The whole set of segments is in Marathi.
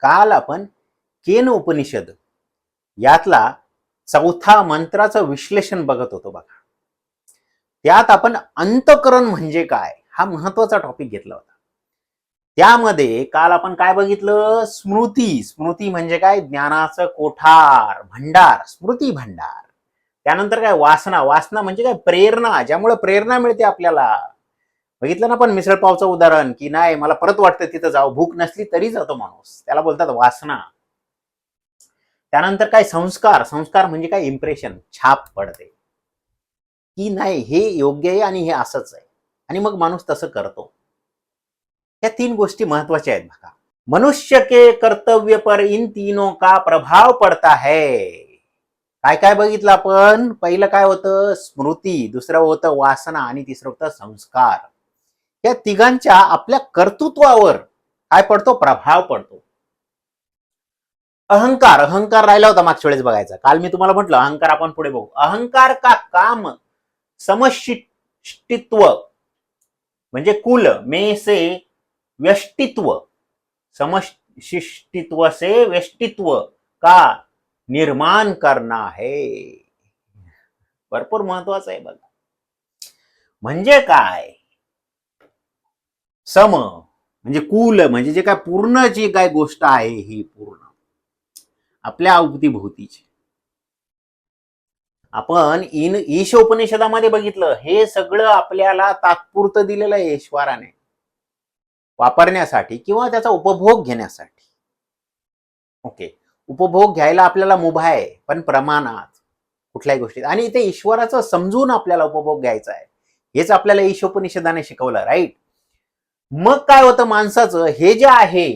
काल आपण केन उपनिषद यातला चौथा मंत्राचं विश्लेषण बघत होतो बघा. त्यात आपण अंतकरण म्हणजे काय हा महत्त्वाचा टॉपिक घेतला होता. त्यामध्ये काल आपण काय बघितलं? स्मृती. स्मृती म्हणजे काय? ज्ञानाचं कोठार भंडार स्मृती भंडार. त्यानंतर काय? वासना. वासना म्हणजे काय? प्रेरणा. ज्यामुळे प्रेरणा मिळते आपल्याला. बघितलं ना पण मिसळपावचं उदाहरण की नाही मला परत वाटतं तिथं जाऊ भूक नसली तरी जातो माणूस. त्याला बोलतात वासना. त्यानंतर काय संस्कार? संस्कार म्हणजे काय? इम्प्रेशन छाप पडते. की नाही हे योग्य आहे आणि हे असंच आहे. आणि मग माणूस तसं करतो. या तीन गोष्टी महत्त्वाच्या आहेत बघा. मनुष्य के कर्तव्य पर इन तीनों का प्रभाव पडता है? काय काय बघितलं आपण? पहिलं काय होतं? स्मृती दुसरं होतं वासना आणि तिसरं होतं संस्कार. या तिघांच्या आपल्या कर्तृत्वावर काय पडतो? प्रभाव पडतो. अहंकार अहंकार राहिला होता मागच्या वेळेस बघायचा. काल मी तुम्हाला म्हटलं अहंकार आपण पुढे बघू. अहंकार का काम? समशिष्टित्व. म्हणजे कुल मे से व्यष्टित्व. समशिष्टित्व से व्यष्टित्व का निर्माण करना है. भरपूर महत्वाचं आहे बघा. म्हणजे काय? सम म्हणजे कुल म्हणजे जे काय पूर्ण जी काय गोष्ट आहे ही पूर्ण. आपल्या अवतीभोवतीची. आपण इन ईश उपनिषदामध्ये बघितलं हे सगळं आपल्याला तात्पुरतं दिलेलं आहे ईश्वराने. वापरण्यासाठी किंवा त्याचा उपभोग घेण्यासाठी. ओके. उपभोग घ्यायला आपल्याला मुभा आहे पण प्रमाणात कुठल्याही गोष्टीत. आणि ते ईश्वराचं समजून आपल्याला उपभोग घ्यायचा आहे. हेच आपल्याला ईशोपनिषदाने शिकवलं राईट मग काय होतं माणसाचं? हे जे आहे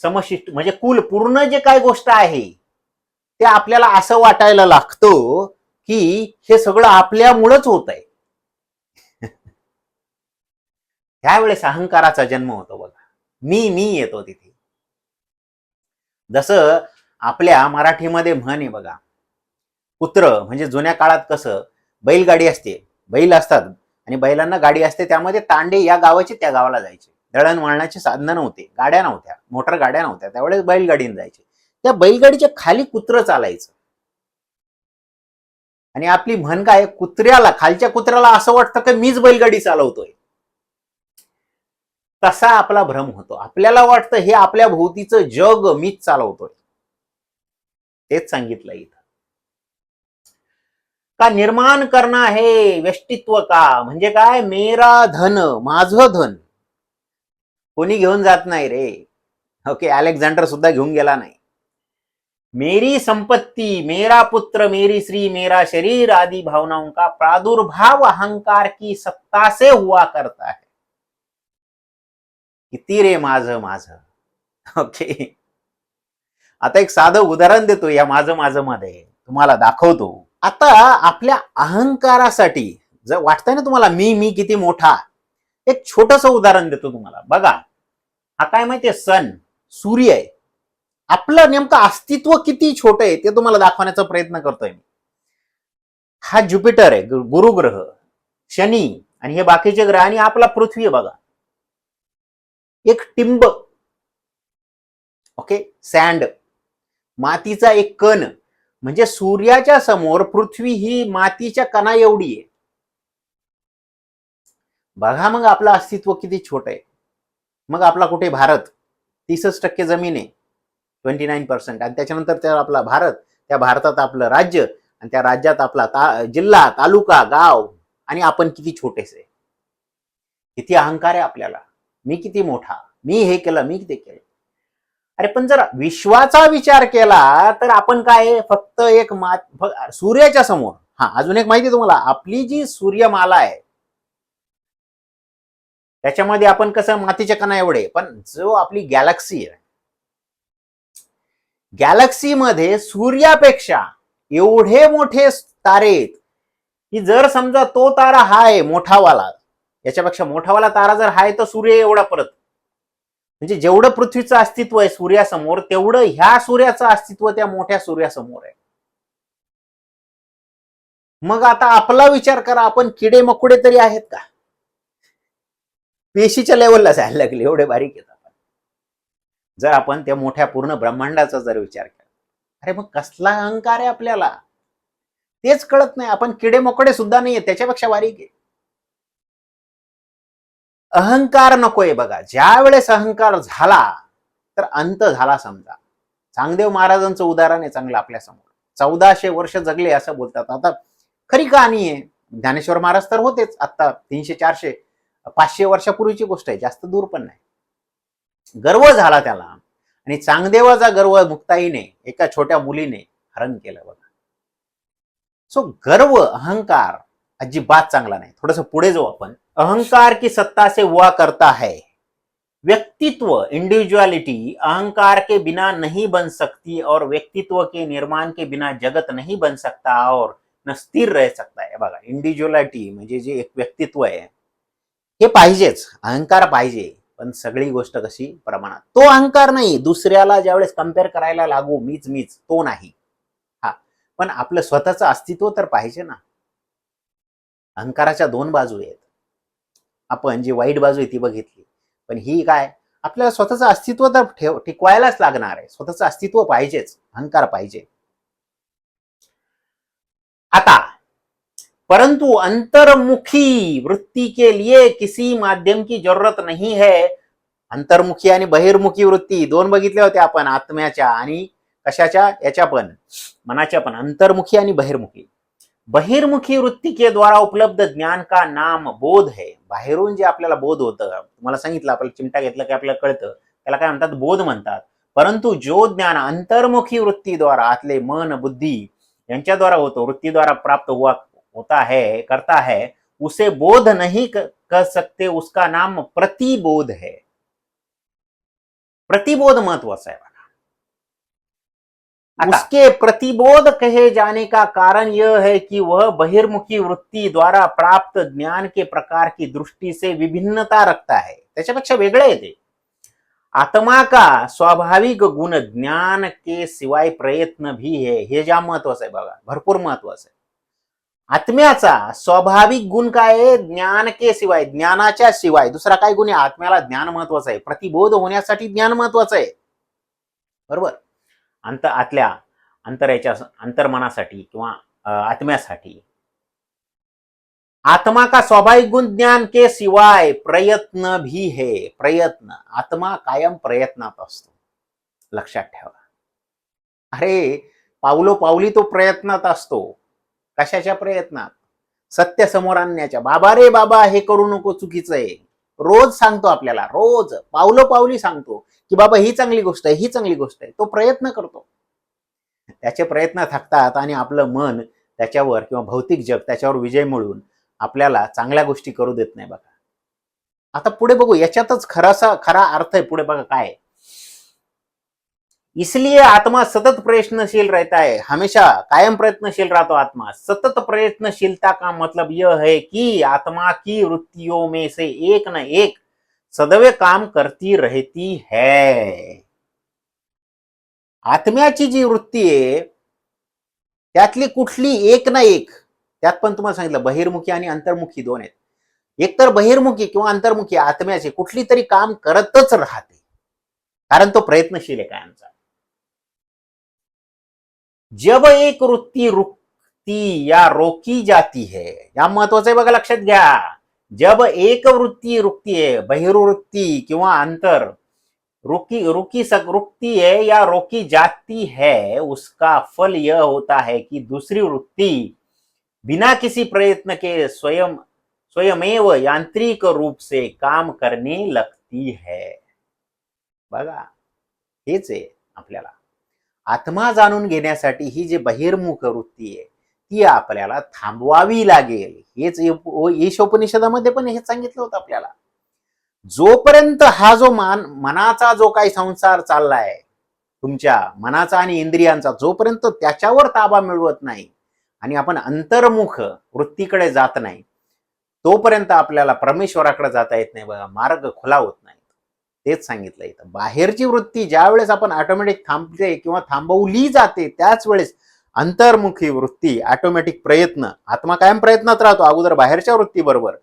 समशिष्ट म्हणजे कुल पूर्ण जे काय गोष्ट आहे ते आपल्याला असं वाटायला लागतं की हे सगळं आपल्यामुळंच होत आहे त्यावेळेस अहंकाराचा जन्म होतो बघा. मी मी येतो तिथे. जसं आपल्या मराठीमध्ये म्हण आहे बघा. कुत्र म्हणजे जुन्या काळात कसं बैलगाडी असते. बैल असतात. आणि बैलांना गाडी असते त्यामध्ये तांडे या गावाचे त्या गावाला जायचे. दळणवळणाची साधनं नव्हते गाड्या नव्हत्या मोटर गाड्या नव्हत्या त्यावेळेस बैलगाडीने जायचे. त्या बैलगाडीच्या खाली कुत्र चालायचं. आणि आपली म्हण काय कुत्र्याला खालच्या कुत्र्याला असं वाटतं की मीच बैलगाडी चालवतोय? तसा आपला भ्रम होतो. आपल्याला वाटतं हे आपल्या भोवतीचं जग मीच चालवतोय. तेच सांगितलं इथं. का निर्माण करणं हे व्यष्टित्व का? म्हणजे काय? मेरा धन माझं धन. कोणी घेऊन जात नाही रे. ओके अलेक्झांडर सुद्धा घेऊन गेला नाही. मेरी संपत्ती मेरा पुत्र मेरी श्री मेरा शरीर आदि भावनाओं का प्रादुर्भाव अहंकार की सत्ता से हुआ करता है. किती रे माझं माझं. ओके. आता एक साधं उदाहरण देतो या माझं माझं मध्ये. तुम्हाला दाखवतो. आता आपल्या अहंकारासाठी जर वाटतंय ना तुम्हाला मी मी किती मोठा एक छोटस उदाहरण देतो तुम्हाला. बघा हा काय माहितीये सन सूर्य आहे. आपलं नेमकं अस्तित्व किती छोट आहे ते तुम्हाला दाखवण्याचा प्रयत्न करतोय मी. हा ज्युपिटर आहे गुरुग्रह शनी आणि हे बाकीचे ग्रह आणि आपला पृथ्वी आहे बघा. एक टिंब ओके सँड मातीचा एक कण म्हणजे सूर्याच्या समोर पृथ्वी ही मातीच्या कणा एवढी आहे. बघा मग आपलं अस्तित्व किती छोट आहे. मग आपला कुठे भारत? तीसच टक्के जमीन आहे. ट्वेंटी नाईन पर्सेंट आणि त्याच्यानंतर त्या आपला भारत त्या भारतात आपलं राज्य आणि त्या राज्यात आपला ता जिल्हा तालुका गाव आणि आपण किती छोटेसे किती अहंकार आहे आपल्याला. मी किती मोठा. मी हे केलं मी ते केलं. अरे पण जर विश्वाचा विचार केला तर आपण काय फक्त एक मा सूर्याच्या समोर. हा अजून एक माहिती आहे तुम्हाला. आपली जी सूर्यमाला आहे त्याच्यामध्ये आपण कसं मातीच्या कणा एवढे पण जो आपली गॅलेक्सी आहे गॅलेक्सीमध्ये सूर्यापेक्षा एवढे मोठे तारे आहेत की जर समजा तो तारा हा आहे मोठावाला याच्यापेक्षा मोठावाला तारा जर हाय तर सूर्य एवढा परत म्हणजे जेवढं पृथ्वीचं अस्तित्व आहे सूर्यासमोर तेवढं ह्या सूर्याचं अस्तित्व त्या मोठ्या सूर्यासमोर आहे. मग आता आपला विचार करा आपण किडे मकुडे तरी आहेत का? पेशीच्या लेवलला जायला लागले एवढे बारीक आहेत आपण. जर आपण त्या मोठ्या पूर्ण ब्रह्मांडाचा जर विचार केला अरे मग कसला अहंकार आहे आपल्याला? तेच कळत नाही आपण किडे मोकडे सुद्धा नाहीये त्याच्यापेक्षा बारीक आहे. अहंकार नकोय बघा. ज्या वेळेस अहंकार झाला तर अंत झाला समजा. चांगदेव महाराजांचं उदाहरण आहे चांगलं आपल्यासमोर. चौदाशे वर्ष जगले असं बोलतात. आता खरी कहाणी आहे. ज्ञानेश्वर महाराज तर होतेच. आता तीनशे चारशे पाचशे वर्षापूर्वीची गोष्ट आहे. जास्त दूर पण नाही. गर्व झाला त्याला. आणि चांगदेवाचा गर्व मुक्ताईने एका छोट्या मुलीने हरण केलं बघा. सो गर्व अहंकार अजिबात चांगला नाही. थोडस पुढे जाऊ आपण. अहंकार की सत्ता से हुआ करता है. व्यक्तित्व इंडिविजुअलिटी अहंकार के बिना नहीं बन सकती और व्यक्तित्व के निर्माण के बिना जगत नहीं बन सकता और न स्थिर रह सकता है. बघा इंडिव्हिज्युअलिटी म्हणजे जे एक व्यक्तित्व आहे हे पाहिजेच. अहंकार पाहिजे पण सगळी गोष्ट कशी? प्रमाणात. तो अहंकार नाही. दुसऱ्याला ज्यावेळेस कंपेअर करायला लागू मीच मीच तो नाही. हा. पण आपलं स्वतःचं अस्तित्व तर पाहिजे ना. अहंकाराच्या दोन बाजू आहेत. आपण जी वाईट बाजू आहे ती बघितली. पण ही काय? आपल्याला स्वतःचं अस्तित्व तर ठेव टिकवायलाच लागणार आहे. स्वतःचं अस्तित्व पाहिजेच. अहंकार पाहिजे. आता परंतु अंतर्मुखी वृत्ति के लिए किसी माध्यम की जरूरत नहीं है. अंतर्मुखी आणि बहिर्मुखी वृत्ती दोन बघितल्या होत्या आपण आत्म्याच्या आणि कशाच्या? याच्या पण. मनाच्या पण. अंतर्मुखी आणि बहिर्मुखी. बहिर्मुखी वृत्ती के द्वारा उपलब्ध ज्ञान का नाम बोध है? बाहेरून जे आपल्याला बोध होतं तुम्हाला सांगितलं आपल्याला चिमटा घेतलं की आपल्याला कळतं. त्याला काय म्हणतात? बोध म्हणतात. परंतु जो ज्ञान अंतर्मुखी वृत्तीद्वारा आतले मन बुद्धी यांच्याद्वारा होतो वृत्तीद्वारा प्राप्त हुआ होता है करता है उसे बोध नहीं कर सकते उसका नाम प्रतिबोध है। प्रतिबोध महत्त्वाचा आहे उसके प्रतिबोध कहे जाने का कारण यह है कि वह बहिर्मुखी वृत्ति द्वारा प्राप्त ज्ञान के प्रकार की दृष्टि से विभिन्नता रखता है। त्याच्यापेक्षा वेगळे येते ते. आत्मा का स्वाभाविक गुण ज्ञान के सिवाय प्रयत्न भी है हे ज्या महत्वाचं आहे बघा भरपूर महत्वाचं आहे. आत्म्याचा स्वाभाविक गुण काय आहे? ज्ञान के शिवाय ज्ञानाच्या शिवाय दुसरा काय गुण आहे? आत्म्याला ज्ञान महत्वाचं आहे. प्रतिबोध होण्यासाठी ज्ञान महत्वाचं आहे. बरोबर? अंत आतल्या अंतराच्या अंतर्मनासाठी किंवा आत्म्यासाठी. आत्मा का स्वाभाविक गुण ज्ञान के सिवाय प्रयत्न भी है. प्रयत्न. आत्मा कायम प्रयत्नात असतो. लक्षात ठेवा. अरे पावलो पावली तो प्रयत्नात असतो. कशाच्या प्रयत्नात? सत्य समोर आणण्याच्या. बाबा रे बाबा हे करू नको चुकीचं आहे. रोज सांगतो आपल्याला रोज. पावलं पावली सांगतो की बाबा ही चांगली गोष्ट आहे ही चांगली गोष्ट आहे. तो प्रयत्न करतो. त्याचे प्रयत्न थकतात आणि आपलं मन त्याच्यावर किंवा भौतिक जग त्याच्यावर विजय मिळवून आपल्याला चांगल्या गोष्टी करू देत नाही बघा. आता पुढे बघू याच्यातच खरासा खरा अर्थ आहे पुढे बघा काय आहे. इसलिए आत्मा सतत प्रयत्नशील रहता है हमेशा कायम प्रयत्नशील रहता आत्मा। सतत प्रयत्नशीलता का मतलब यह है कि आत्मा की वृत्तियों में से एक न एक सदैव काम करती रहती है। आत्म्याची जी वृत्ती आहे त्यातली कुठली एक ना एक त्यात पण तुम्हाला सांगितलं बहिर्मुखी आणि अंतर्मुखी दोन आहेत. एकतर बहिर्मुखी किंवा अंतर्मुखी आत्म्याची कुठली तरी काम करतच राहते. कारण तो प्रयत्नशील आहे कायमचा. जब एक वृत्ती रुक्ती या रोकी जाती है या महत्वाचं आहे बघा लक्षात घ्या. जब एक वृत्ती रुकती आहे बहिर्वृत्ती किंवा अंतर रुकी रुकी सक रुकती है या रोकी जाती है उसका फल यह होता है कि दूसरी वृत्ति बिना किसी प्रयत्न के स्वयं स्वयमेव यांत्रिक रूप से काम करने लगती है. बघा हेच आहे आपल्याला. आत्मा जाणून घेण्यासाठी ही जी बहिर्मुख वृत्ती आहे ती आपल्याला थांबवावी लागेल. हेच ईप- ईशोपनिषदामध्ये पण हे सांगितलं होतं आपल्याला. जोपर्यंत हा जो मान मनाचा जो काही संसार चाललाय तुमच्या मनाचा आणि इंद्रियांचा जोपर्यंत त्याच्यावर ताबा मिळवत नाही आणि आपण अंतर्मुख वृत्तीकडे जात नाही तोपर्यंत आपल्याला परमेश्वराकडे जाता येत नाही बघा मार्ग खुला होत नाही. तेच सांगितलं इथं. बाहेरची वृत्ती ज्या वेळेस आपण ऑटोमॅटिक थांबते किंवा थांबवली जाते त्याच वेळेस अंतर्मुखी वृत्ती ऑटोमॅटिक प्रयत्न आत्मा कायम प्रयत्नात राहतो अगोदर बाहेरच्या वृत्ती बरोबर.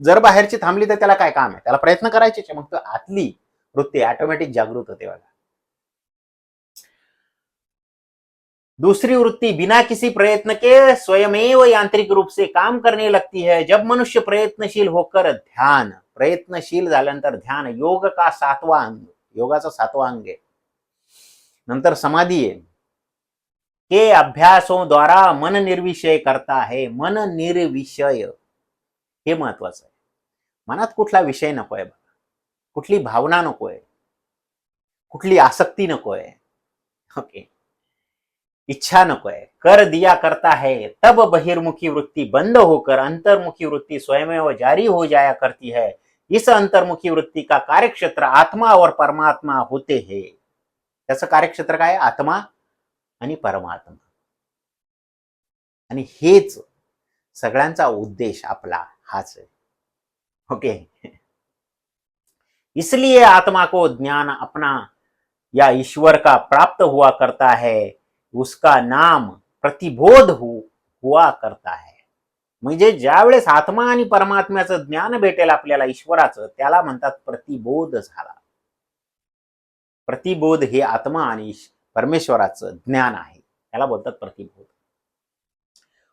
जर बाहेरची थांबली तर त्याला काय काम आहे? त्याला प्रयत्न करायचे मग तो आतली वृत्ती ऑटोमॅटिक जागृत होते बघा. दूसरी वृत्ति बिना किसी प्रयत्न के स्वयमेव यांत्रिक रूप से काम करने लगती है। जब मनुष्य प्रयत्नशील होकर ध्यान प्रयत्नशील झाल्यानंतर ध्यान योग का सातवा अंग? योगाचा सातवा अंग आहे. नंतर समाधी आहे. के अभ्यासो द्वारा मन निर्विषय करता है मन निर्विषय. हे महत्वाचं आहे. मनात कुठला विषय नको आहे बघा. कुठली भावना नको आहे. कुठली आसक्ती नको आहे. ओके. इच्छा नको है कर दिया करता है. तब बहिर्मुखी वृत्ति बंद होकर अंतर्मुखी वृत्ति स्वयं जारी हो जाया करती है. इस अंतर्मुखी वृत्ति का कार्यक्षेत्र आत्मा और परमात्मा होते है. त्याचं कार्यक्षेत्र काय? आत्मा आणि परमात्मा. आणि हेच सगळ्यांचा उद्देश आपला हाच आहे. ओके? इसलिए आत्मा को ज्ञान अपना या ईश्वर का प्राप्त हुआ करता है. उसका नाम प्रतिबोध हो हुआ करता है. म्हणजे ज्यावेळेस आत्मा आणि परमात्म्याचं ज्ञान भेटेल आपल्याला ईश्वराचं त्याला म्हणतात प्रतिबोध झाला. प्रतिबोध हे आत्मा आणि परमेश्वराचं ज्ञान आहे. त्याला बोलतात प्रतिबोध.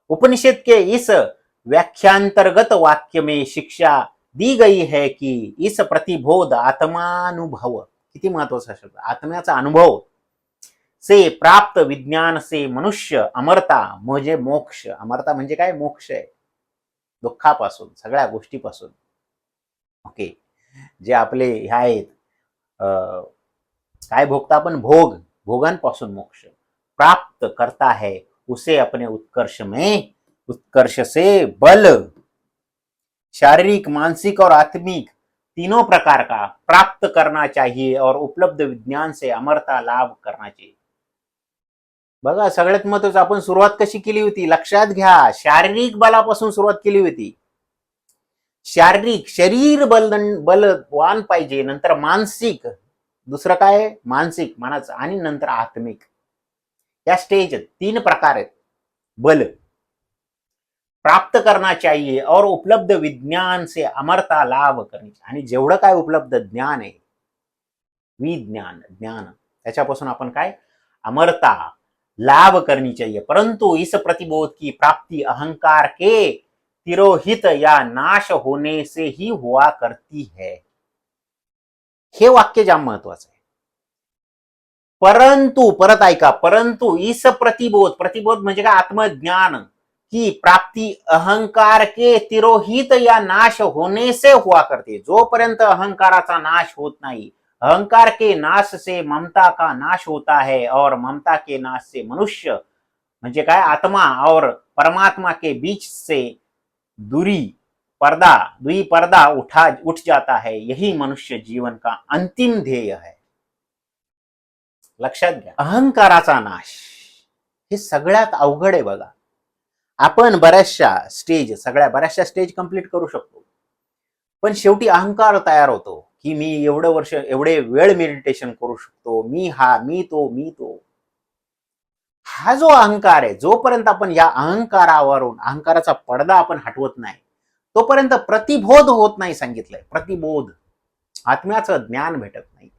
उपनिषद के इस व्याख्यांतर्गत वाक्य में शिक्षा दी गई है की इस प्रतिबोध आत्मानुभव. किती महत्त्वाचा शब्द आत्म्याचा अनुभव से प्राप्त विज्ञान से मनुष्य अमरता म्हणजे मोक्ष. अमरता म्हणजे काय? मोक्ष आहे. दुःखापासून सगळ्या गोष्टीपासून. ओके. जे आपले ह्या आहेत अं, काय भोगता आपण? भोग. भोगांपासून मोक्ष. प्राप्त करता है उसे अपने उत्कर्ष में उत्कर्ष से बल. शारीरिक मानसिक और आत्मिक तीनों प्रकार का प्राप्त करना चाहिए और उपलब्ध विज्ञान से अमरता लाभ करना चाहिए. बघा सगळ्यात महत्वाचं आपण सुरुवात कशी केली होती? लक्षात घ्या शारीरिक बलापासून सुरुवात केली होती. शारीरिक शरीर बल बलवान पाहिजे नंतर मानसिक. दुसरं काय मानसिक मनाचं आणि नंतर आत्मिक. या स्टेज तीन प्रकार आहेत. बल. प्राप्त करना चाहिए और उपलब्ध विज्ञान से अमरता लाभ करणे आणि जेवढं काय उपलब्ध ज्ञान आहे विज्ञान ज्ञान. त्याच्यापासून आपण काय? अमरता. लाभ करनी चाहिए। परंतु इस प्रतिबोध की प्राप्ति अहंकार के तिरोहित या नाश होने से ही हुआ करती है। हे वाक्य जाम महत्वाचं आहे। परंतु परत ऐका परंतु इस प्रतिबोध प्रतिबोध म्हणजे काय? आत्मज्ञान की प्राप्ती अहंकार के तिरोहित या नाश होने से हुआ करते। जोपर्यंत अहंकाराचा नाश होत नाही अहंकार के नाश से ममता का नाश होता है और ममता के नाश से मनुष्य म्हणजे काय? आत्मा और परमात्मा के बीच से दूरी पर्दा दुई पर्दा उठा उठ जाता है। यही मनुष्य जीवन का अंतिम ध्येय है। लक्षात घ्या अहंकाराचा नाश हे सगळ्यात अवघड आहे बघा. आपण बऱ्याचशा स्टेज सगळ्या बऱ्याचशा स्टेज कंप्लीट करू शकतो. पण शेवटी अहंकार तयार होतो. की मी एवढं वर्ष एवढे वेळ मेडिटेशन करू शकतो मी हा मी तो मी तो. हा जो अहंकार आहे जोपर्यंत आपण या अहंकारावरून अहंकाराचा पडदा आपण हटवत नाही तोपर्यंत प्रतिबोध होत नाही सांगितलंय. प्रतिबोध. आत्म्याचं ज्ञान भेटत नाही.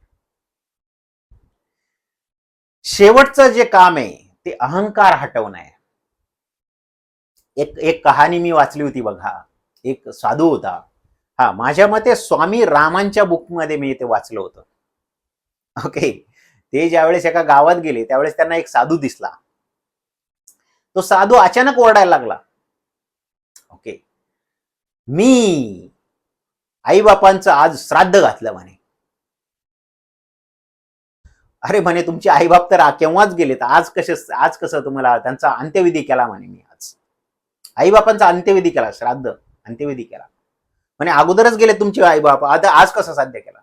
शेवटचं जे काम आहे ते अहंकार हटवणं आहे. एक एक कहाणी मी वाचली होती बघा. एक साधू होता. हा माझ्या मते स्वामी रामांच्या बुकमध्ये मी ते वाचलं होतं. ओके ते ज्यावेळेस एका गावात गेले त्यावेळेस त्यांना एक साधू दिसला. तो साधू अचानक ओरडायला लागला. ओके मी आईबापांचं आज श्राद्ध घातलं म्हणे. अरे म्हणे तुमचे आईबाप तर केव्हाच केव्हाच गेलेत आज कसे आज कसं तुम्हाला त्यांचा अंत्यविधी केला म्हणे मी आज. आईबापांचा अंत्यविधी केला श्राद्ध अंत्यविधी केला. म्हणे अगोदरच गेले तुमचे आईबाप आता आज कसं साध्य केला?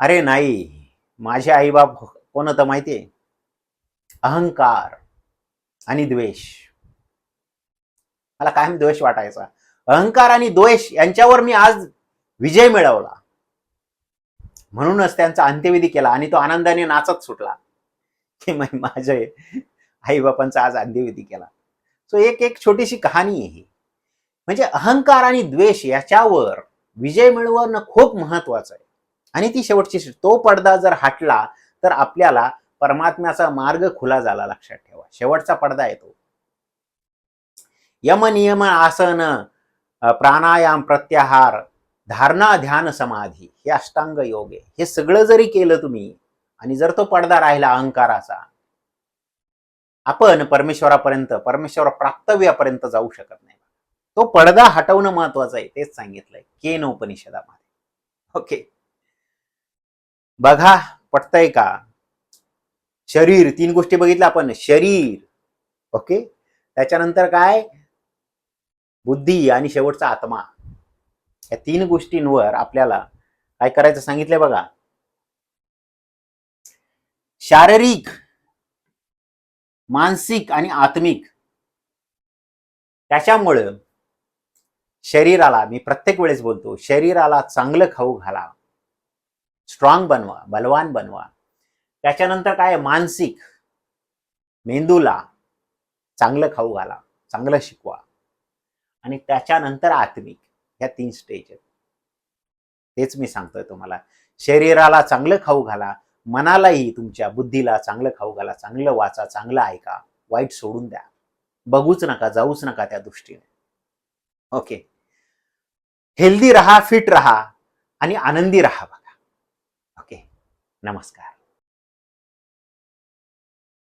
अरे नाही माझे आईबाप कोण होतं माहितीये? अहंकार आणि द्वेष. मला कायम द्वेष वाटायचा. अहंकार आणि द्वेष यांच्यावर मी आज विजय मिळवला. म्हणूनच त्यांचा अंत्यविधी केला आणि तो आनंदाने नाचत सुटला. की माझे आईबापांचा आज अंत्यविधी केला. सो एक एक छोटीशी कहाणी आहे ही. म्हणजे अहंकार आणि द्वेष याच्यावर विजय मिळवणं खूप महत्वाचं आहे. आणि ती शेवटची तो पडदा जर हटला तर आपल्याला परमात्म्याचा मार्ग खुला झाला लक्षात ठेवा. शेवटचा पडदा येतो यम नियम आसन प्राणायाम प्रत्याहार धारणा ध्यान समाधी हे अष्टांग योग आहे. हे सगळं जरी केलं तुम्ही आणि जर तो पडदा राहिला अहंकाराचा आपण परमेश्वरापर्यंत परमेश्वर प्राप्तव्यापर्यंत जाऊ शकत नाही. तो पडदा हटवणं महत्वाचं आहे तेच सांगितलंय केन उपनिषदामध्ये. ओके बघा पटतय का? शरीर तीन गोष्टी बघितल्या आपण शरीर. ओके त्याच्यानंतर काय? बुद्धी आणि शेवटचा आत्मा. या तीन गोष्टींवर आपल्याला काय करायचं सांगितलंय बघा? शारीरिक मानसिक आणि आत्मिक. त्याच्यामुळं शरीराला मी प्रत्येक वेळेस बोलतो शरीराला चांगलं खाऊ घाला. स्ट्रॉंग बनवा बलवान बनवा. त्याच्यानंतर काय मानसिक. मेंदूला चांगलं खाऊ घाला चांगलं शिकवा. आणि त्याच्यानंतर आत्मिक. ह्या तीन स्टेज आहेत. तेच मी सांगतोय तुम्हाला. शरीराला चांगलं खाऊ घाला मनालाही तुमच्या बुद्धीला चांगलं खाऊ घाला चांगलं वाचा चांगलं ऐका वाईट सोडून द्या. बघूच नका जाऊच नका त्या दृष्टीने. ओके हेल्दी राहा फिट राहा आणि आनंदी राहा बघा. ओके? नमस्कार.